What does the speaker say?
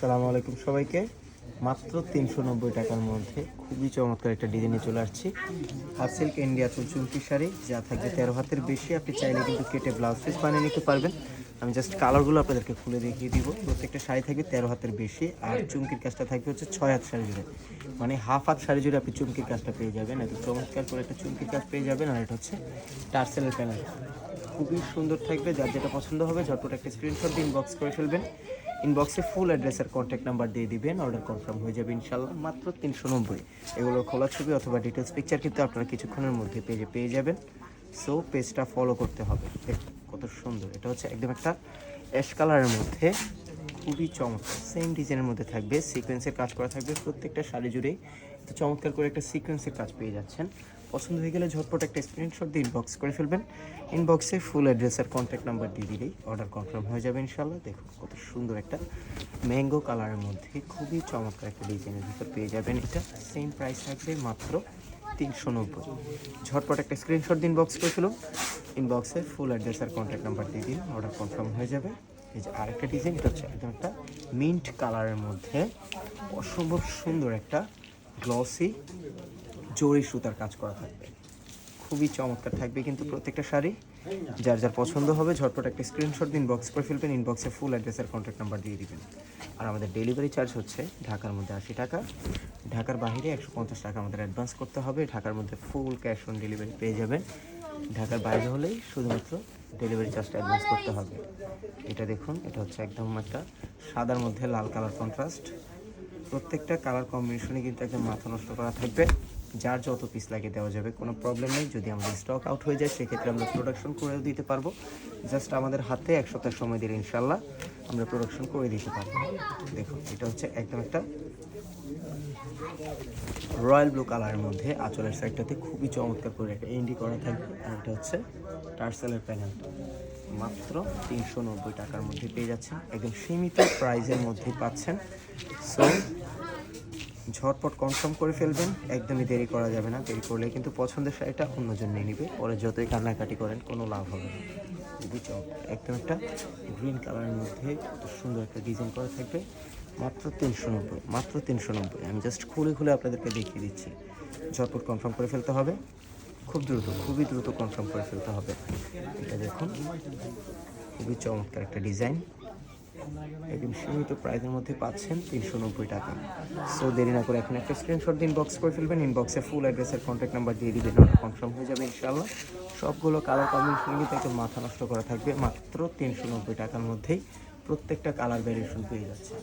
সালামু আলাইকুম সবাইকে। মাত্র তিনশো নব্বই টাকার মধ্যে খুবই চমৎকার একটা ডিজাইনে চলে আসছি। হাফ সিল্ক ইন্ডিয়া চুমকি শাড়ি, যা থাকবে তেরো হাতের বেশি। আপনি চাইলে কিন্তু কেটে ব্লাউজ পিস বানিয়ে নিতে পারবেন। আমি জাস্ট কালারগুলো আপনাদেরকে খুলে দেখিয়ে দিব। প্রত্যেকটা শাড়ি থাকবে তেরো হাতের বেশি, আর চুমকির কাজটা থাকবে হচ্ছে ছয় হাত শাড়ি জুড়ে। মানে হাফ হাত শাড়ি জুড়ে আপনি চুমকির কাজটা পেয়ে যাবেন। এত চমৎকার করে একটা চুমকির কাজ পেয়ে যাবেন। আর এটা হচ্ছে টার্সেলের প্যানেল খুবই সুন্দর থাকবে। যার যেটা পছন্দ হবে, ঝটপট একটা স্ক্রিনশট দিয়ে ইনবক্স করে ফেলবেন। ইনবক্সে ফুল অ্যাড্রেসের কন্ট্যাক্ট নাম্বার দিয়ে দিবেন অর্ডার কনফার্ম হয়ে যাবে ইনশাল্লাহ মাত্র তিনশো নব্বই। এগুলোর খোলা ছবি অথবা ডিটেলস পিকচার কিন্তু আপনারা কিছুক্ষণের মধ্যে পেজে পেয়ে যাবেন। সো পেজটা ফলো করতে হবে। কত সুন্দর। এটা হচ্ছে একদম একটা অ্যাশ কালারের মধ্যে, খুবই চমৎকার। সেম ডিজাইনের মধ্যে থাকবে সিকোয়েন্সের কাজ করা থাকবে, প্রত্যেকটা শাড়ি জুড়েই। চমৎকার করে একটা সিকোয়েন্সের কাজ পেয়ে যাচ্ছেন। পছন্দ হয়ে গেলে ঝটপট একটা স্ক্রিনশট দিয়ে ইনবক্স করে ফেলবেন। ইনবক্সে ফুল অ্যাড্রেস আর কন্ট্যাক্ট নাম্বার দিয়ে দিলেই অর্ডার কনফার্ম হয়ে যাবে ইনশাল্লাহ দেখুন কত সুন্দর একটা ম্যাঙ্গো কালারের মধ্যে খুবই চমৎকার একটা ডিজাইনের ভিতর পেয়ে যাবেন এটা। সেম প্রাইস থাকবে মাত্র তিনশো নব্বই। ঝটপট একটা স্ক্রিনশট দিন বক্স করে ফেলুন। ইনবক্সে ফুল অ্যাড্রেস আর কন্ট্যাক্ট নাম্বার দিয়ে দিন অর্ডার কনফার্ম হয়ে যাবে। এই যে আরেকটা ডিজাইন এটা হচ্ছে একদম একটা মিন্ট কালারের মধ্যে অসম্ভব সুন্দর একটা গ্লসি জরি সুতার কাজ করা থাকবে। খুবই চমৎকার থাকবে কিন্তু প্রত্যেকটা শাড়ি। যার যার পছন্দ হবে, ঝটপট একটা স্ক্রিনশট দিন বক্স করে ফেলবেন ইনবক্সে ফুল অ্যাড্রেস আর কন্ট্যাক্ট নাম্বার দিয়ে দিবেন। আর আমাদের ডেলিভারি চার্জ হচ্ছে ঢাকার মধ্যে আশি টাকা। ঢাকার বাইরে একশো পঞ্চাশ টাকা আমাদের অ্যাডভান্স করতে হবে। ঢাকার মধ্যে ফুল ক্যাশ অন ডেলিভারি পেয়ে যাবেন। ঢাকার বাইরে হলেই শুধুমাত্র ডেলিভারি চার্জটা অ্যাডভান্স করতে হবে। এটা দেখুন, এটা হচ্ছে একদম একটা সাদার মধ্যে লাল কালার কন্ট্রাস্ট প্রত্যেকটা কালার কম্বিনেশনে কিন্তু একদম মাথা নষ্ট করা থাকবে। যার যত পিস লাগে দেওয়া যাবে, কোনো প্রবলেম নেই। যদি আমাদের স্টক আউট হয়ে যায়, সেক্ষেত্রে আমরা প্রোডাকশন করেও দিতে পারব। জাস্ট আমাদের হাতে এক সপ্তাহ সময় দিলে ইনশাল্লাহ আমরা প্রোডাকশন করে দিতে পারব। দেখুন, এটা হচ্ছে একদম একটা রয়্যাল ব্লু কালারের মধ্যে আঁচলের সাইডটাতে খুবই চমৎকার করে একটা এন্ডি করা থাকবে। আর এটা হচ্ছে টার্সেলের প্যানেল মাত্র তিনশো নব্বই টাকার মধ্যে পেয়ে যাচ্ছেন। একদম সীমিত প্রাইজের মধ্যেই পাচ্ছেন। সো ঝটপট কনফার্ম করে ফেলবেন। একদমই দেরি করা যাবে না, দেরি করলে কিন্তু পছন্দের শাড়িটা অন্যজন নিয়ে নিবে। পরে যতই কান্নাকাটি করেন, কোনো লাভ হবে না। খুবই চমৎকার একদম একটা গ্রিন কালারের মধ্যে কত সুন্দর একটা ডিজাইন করা থাকবে। মাত্র তিনশো নব্বই, মাত্র তিনশো নব্বই। আমি জাস্ট খুলে খুলে আপনাদেরকে দেখিয়ে দিচ্ছি। ঝটপট কনফার্ম করে ফেলতে হবে। খুব দ্রুত, খুবই দ্রুত কনফার্ম করে ফেলতে হবে। এটা দেখুন, খুবই চমৎকার একটা ডিজাইন একদম সীমিত প্রাইজের মধ্যে পাচ্ছেন তিনশো নব্বই টাকা। সো দেরি না করে এখন একটা স্ক্রিনশট ইনবক্স বক্স করে ফেলবেন। ইনবক্সে ফুল অ্যাড্রেসের কন্ট্যাক্ট নাম্বার দিয়ে দিবেন ওটা কনফার্ম হয়ে যাবে ইনশাল্লাহ সবগুলো কালার কম্বিনেশন কিন্তু একদম মাথা নষ্ট করা থাকবে। মাত্র তিনশো নব্বই টাকার মধ্যেই প্রত্যেকটা কালার ভ্যারিয়েশন পেয়ে যাচ্ছে